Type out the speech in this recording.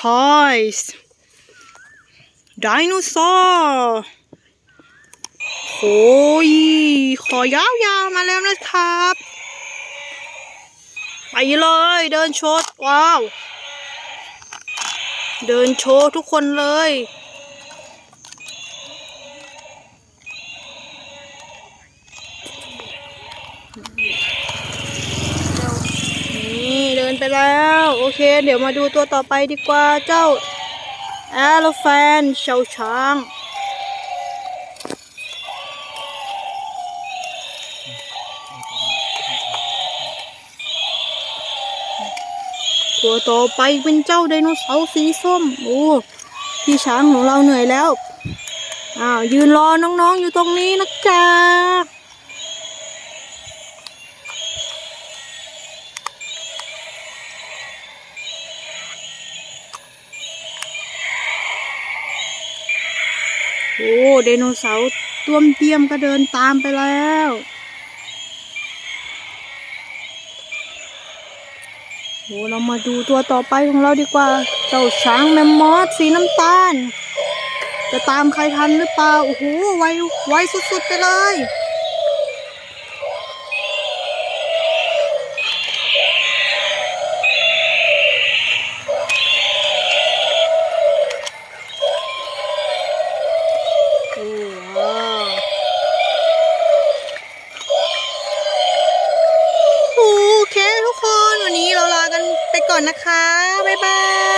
toys ไดโนเสาร์โอ้ยขอยาวๆมาแล้วนะครับ ไปเลยเดินโชว์ว้าว เดินโชว์ทุกคนเลย นี่เดิน ไปแล้ว โอเค เดี๋ยวมาดูตัวต่อไปดีกว่าเจ้า e l e p h a n t เชาช้างตัวต่อไปเป็นเจ้าไดโนเสาร์สีส้ม โอ้พี่ช้างของเราเหนื่อยแล้ว อ้าว ยืนรอน้องๆอยู่ตรงนี้นะจ๊ะ โอ้ไดโนเสาร์ต้วมเตี้ยมก็เดินตามไปแล้ว โอ้เรามาดูตัวต่อไปของเราดีกว่า เจ้าช้างแมมมอสสีน้ำตาล จะตามใครทันหรือเปล่า โอ้โห ไว ไวสุดๆไปเลย คนวันนี้เราลากันไปก่อนนะคะ บ๊ายบาย